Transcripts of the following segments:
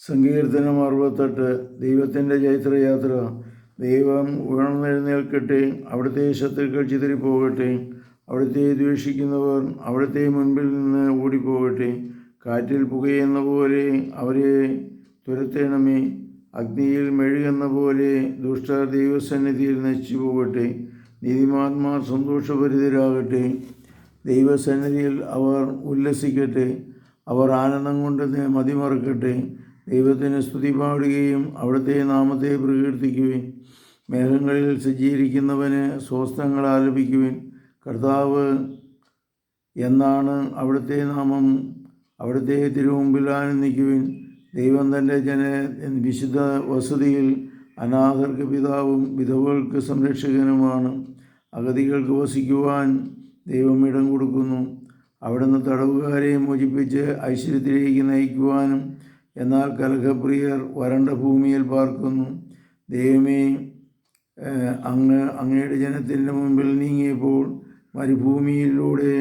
സങ്കീർത്തനം അറുപത്തെട്ട് ദൈവത്തിന്റെ ചൈത്രയാത്ര ദൈവം ഉയർന്നെഴുന്നേൽക്കട്ടെ അവിടുത്തെ ശത്രുക്കൾ ചിതറിപ്പോകട്ടെ അവിടുത്തെ ദ്വേഷിക്കുന്നവർ അവിടുത്തെ മുൻപിൽ നിന്ന് ഓടിപ്പോകട്ടെ കാറ്റിൽ പുകയെന്ന പോലെ അവരെ തുരത്തേണമേ അഗ്നിയിൽ മെഴുകുന്ന പോലെ ദുഷ്ടർ ദൈവസന്നിധിയിൽ നശിച്ചു പോകട്ടെ നീതിമാന്മാർ സന്തോഷഭരിതരാകട്ടെ ദൈവസന്നിധിയിൽ അവർ ഉല്ലസിക്കട്ടെ അവർ ആനന്ദം കൊണ്ട് മതിമറക്കട്ടെ ദൈവത്തിന് സ്തുതി പാടുകയും അവിടുത്തെ നാമത്തെ പ്രകീർത്തിക്കുവിൻ. മേഘങ്ങളിൽ സജ്ജീകരിക്കുന്നവന് സ്വസ്ഥങ്ങൾ ആലപിക്കുവിൻ. കർത്താവ് എന്നാണ് അവിടുത്തെ നാമം. അവിടുത്തെ തിരുമുമ്പിൽ ആനന്ദിക്കുവിൻ. ദൈവം തന്റെ ജന വിശുദ്ധ വസതിയിൽ അനാഥർക്ക് പിതാവും വിധവകൾക്ക് സംരക്ഷകനുമാണ്. അഗതികൾക്ക് വസിക്കുവാൻ ദൈവം ഇടം കൊടുക്കുന്നു. അവിടുന്ന് തടവുകാരെ മോചിപ്പിച്ച് ഐശ്വര്യത്തിലേക്ക് നയിക്കുവാനും എന്നാൽ കലഹപ്രിയർ വരണ്ട ഭൂമിയിൽ പാർക്കുന്നു. ദൈവമേ അങ്ങ് അങ്ങയുടെ ജനത്തിന്റെ മുമ്പിൽ നീങ്ങിയപ്പോൾ മരുഭൂമിയിലൂടെ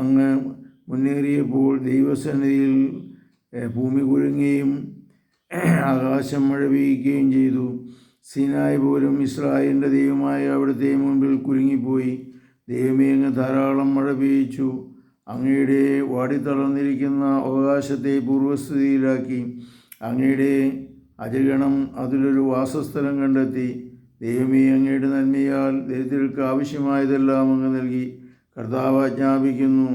അങ്ങ് മുന്നേറിയപ്പോൾ ദൈവസന്നിധിയിൽ ഭൂമി കുലുങ്ങുകയും ആകാശം മഴ പെയ്യുകയും ചെയ്തു. സിനായ് പോലും ഇസ്രായേലിന്റെ ദൈവമായ അവിടുത്തെ മുമ്പിൽ കുരുങ്ങിപ്പോയി. ദൈവമേ അങ്ങ് ധാരാളം മഴ പെയ്യിച്ചു. അങ്ങയുടെ വാടിത്തളർന്നിരിക്കുന്ന അവകാശത്തെ പൂർവസ്ഥിതിയിലാക്കി അങ്ങയുടെ അജഗണം അതിലൊരു വാസസ്ഥലം കണ്ടെത്തി ദൈവമേ അങ്ങയുടെ നന്മയാൽ ദരിദ്രർക്ക് ആവശ്യമായതെല്ലാം അങ്ങ് നൽകി കർത്താവ് ആജ്ഞാപിക്കുന്നു.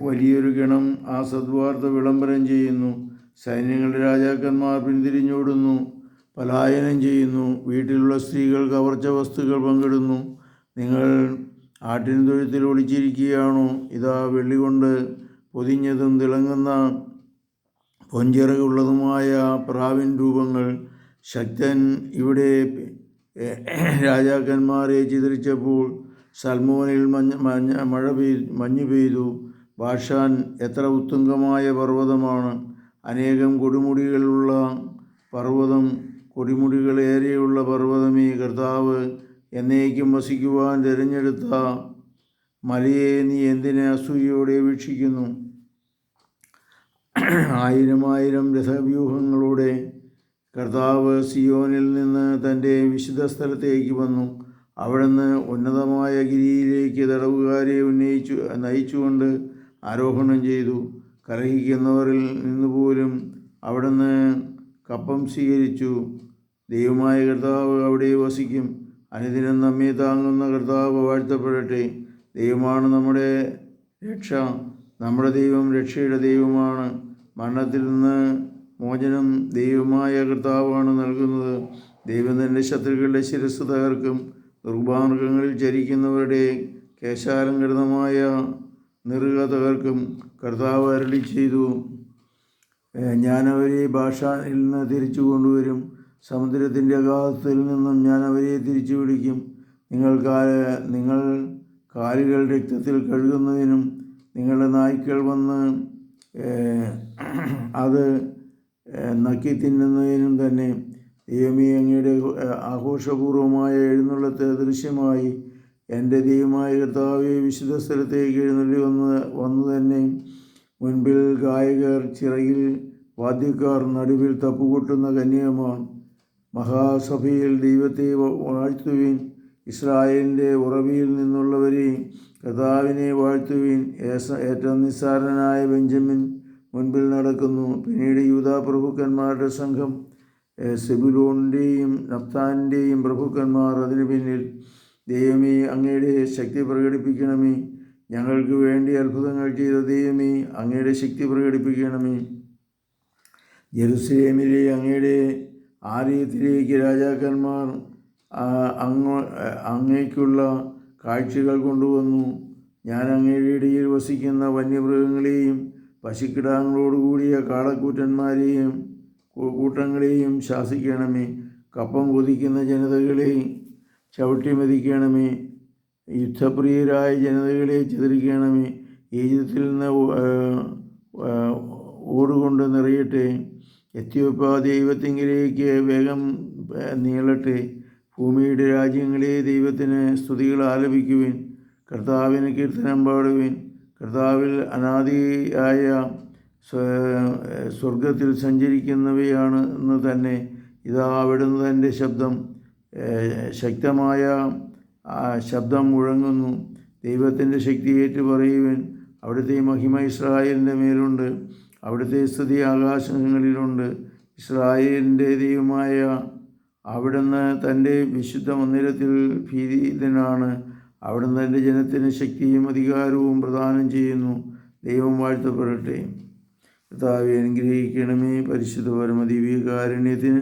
വലിയൊരു ഗണം ആ സദ്വാർത്ത വിളംബരം ചെയ്യുന്നു സൈന്യങ്ങളുടെ രാജാക്കന്മാർ പിന്തിരിഞ്ഞോടുന്നു പലായനം ചെയ്യുന്നു വീട്ടിലുള്ള സ്ത്രീകൾ കവർച്ച വസ്തുക്കൾ പങ്കിടുന്നു നിങ്ങൾ ആട്ടിൻ തൊഴുത്തിൽ ഒളിച്ചിരിക്കുകയാണോ? ഇതാ വെള്ളി കൊണ്ട് പൊതിഞ്ഞതും തിളങ്ങുന്ന പൊഞ്ചിറകുള്ളതുമായ പ്രാവിൻ രൂപങ്ങൾ. ശക്തൻ ഇവിടെ രാജാക്കന്മാരെ ചിതറിച്ചപ്പോൾ സൽമോനിൽ മഞ്ഞ മഞ്ഞ മഴ പെയ്തു മഞ്ഞു പെയ്തു. ഭാഷാൻ എത്ര ഉത്തുംഗമായ പർവതമാണ്. അനേകം കൊടുമുടികളുള്ള പർവതം കൊടിമുടികളേറെയുള്ള പർവതമേ കർത്താവ് എന്നേക്കും വസിക്കുവാൻ തിരഞ്ഞെടുത്ത മലയെ നീ എന്തിനെ അസൂയയോടെ വീക്ഷിക്കുന്നു? ആയിരം ആയിരം രഥവ്യൂഹങ്ങളോടെ കർത്താവ് സിയോനിൽ നിന്ന് തന്റെ വിശുദ്ധ സ്ഥലത്തേക്ക് വന്നു. അവിടുന്ന് ഉന്നതമായ ഗിരിയിലേക്ക് തടവുകാരെ ഉന്നയിച്ചു നയിച്ചുകൊണ്ട് ആരോഹണം ചെയ്തു. കലഹിക്കുന്നവരിൽ നിന്നുപോലും അവിടുന്ന് കപ്പം സ്വീകരിച്ചു. ദൈവമായ കർത്താവ് അവിടെ വസിക്കും. അനുദിനം നമ്മെ താങ്ങുന്ന കർത്താവ് വാഴ്ത്തപ്പെടട്ടെ. ദൈവമാണ് നമ്മുടെ രക്ഷ. നമ്മുടെ ദൈവം രക്ഷയുടെ ദൈവമാണ്. മരണത്തിൽ നിന്ന് മോചനം ദൈവമായ കർത്താവാണ് നൽകുന്നത്. ദൈവം തന്റെ ശത്രുക്കളുടെ ശിരസ് തകർക്കും. ദുർഭാർഗങ്ങളിൽ ചരിക്കുന്നവരുടെ കേശാലങ്കൃതമായ നിറുക തകർക്കും. കർത്താവ് അരളി ചെയ്തു ഞാനവരെ ഭാഷയിൽ നിന്ന് തിരിച്ചു കൊണ്ടുവരും. സമുദ്രത്തിന്റെ അഗാധത്തിൽ നിന്നും ഞാൻ അവരെ തിരിച്ചു പിടിക്കും നിങ്ങൾ കാല നിങ്ങൾ കാലുകൾ രക്തത്തിൽ കഴുകുന്നതിനും നിങ്ങളുടെ നായ്ക്കൾ വന്ന് അത് നക്കി തിന്നുന്നതിനും തന്നെ ദൈവമേ അങ്ങയുടെ ആഘോഷപൂർവമായ എഴുന്നള്ളത്തെ ദൃശ്യമായി എന്റെ ദൈവമായ കർത്താവെ വിശുദ്ധ സ്ഥലത്തേക്ക് എഴുന്നള്ളി വന്ന് വന്നു തന്നെ മുൻപിൽ ഗായകർ ചിറയിൽ വാദ്യക്കാർ നടുവിൽ തപ്പുകൊട്ടുന്ന കന്യകമാർ മഹാസഭയിൽ ദൈവത്തെ വാഴ്ത്തുവിൻ. ഇസ്രായേലിന്റെ ഉറവിയിൽ നിന്നുള്ളവരെ കഥാവിനെ വാഴ്ത്തുവിൻ. ഏറ്റവും നിസ്സാരനായ ബെഞ്ചമിൻ മുൻപിൽ നടക്കുന്നു. പിന്നീട് യൂതാ പ്രഭുക്കന്മാരുടെ സംഘം സെബുലോണിന്റെയും നഫ്താനിന്റെയും പ്രഭുക്കന്മാർ അതിനു പിന്നിൽ ദൈവമേ അങ്ങയുടെ ശക്തി പ്രകടിപ്പിക്കണമേ. ഞങ്ങൾക്ക് വേണ്ടി അത്ഭുതങ്ങൾ ചെയ്ത ദൈവമേ അങ്ങയുടെ ശക്തി പ്രകടിപ്പിക്കണമേ. ജെറുസലേമിലെ അങ്ങയുടെ ആലയത്തിലേക്ക് രാജാക്കന്മാർ ആ, അങ്ങ് അങ്ങേക്കുള്ള കാഴ്ചകൾ കൊണ്ടുവന്നു. ഞാൻ അങ്ങയുടെ ഇടയിൽ വസിക്കുന്ന വന്യമൃഗങ്ങളെയും പശുക്കിടാങ്ങളോടുകൂടിയ കാളക്കൂറ്റന്മാരെയും കൂട്ടങ്ങളെയും ശാസിക്കണമേ. കപ്പം കൊതിക്കുന്ന ജനതകളെ ചവിട്ടി മതിക്കണമേ. യുദ്ധപ്രിയരായ ജനതകളെ ചിതറിക്കണമേ ഈജിപ്തിൽ നിന്ന് ഓടുകൊണ്ട് നിറയട്ടെ. എത്യോപ്യ ദൈവത്തിങ്കിലേക്ക് വേഗം നീളട്ടെ. ഭൂമിയുടെ രാജ്യങ്ങളെ ദൈവത്തിന് സ്തുതികൾ ആലപിക്കുവിൻ. കർത്താവിന് കീർത്തനം പാടുവിൻ. കർത്താവിൽ അനാദിയായ സ്വ- സ്വർഗത്തിൽ സഞ്ചരിക്കുന്നവയാണ് എന്ന് തന്നെ. ഇതാ അവിടുന്ന് തന്റെ ശബ്ദം ശക്തമായ ശബ്ദം മുഴങ്ങുന്നു. ദൈവത്തിന്റെ ശക്തി ഏറ്റു പറയുവൻ അവിടുത്തെ മഹിമ ഇസ്രായേലിന്റെ മേലുണ്ട്. അവിടുത്തെ സ്തുതി ആകാശങ്ങളിലുണ്ട് ഇസ്രായേലിന്റെ ദൈവമായ അവിടുന്ന് തന്റെ വിശുദ്ധ മന്ദിരത്തിൽ ഭീതിതനാണ് അവിടുന്ന് തന്റെ ജനത്തിന് ശക്തിയും അധികാരവും പ്രദാനം ചെയ്യുന്നു. ദൈവം വാഴ്ത്തപ്പെടട്ടെ. കർത്താവെ അനുഗ്രഹിക്കണമേ പരിശുദ്ധ പരമദിവ്യകാരുണ്യത്തിന്.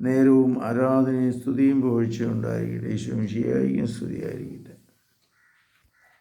നേരവും ആരാധനയും സ്തുതിയും പുകഴ്ച ഉണ്ടായിരിക്കട്ടെ. ശരിയായിരിക്കും സ്തുതിയായിരിക്കും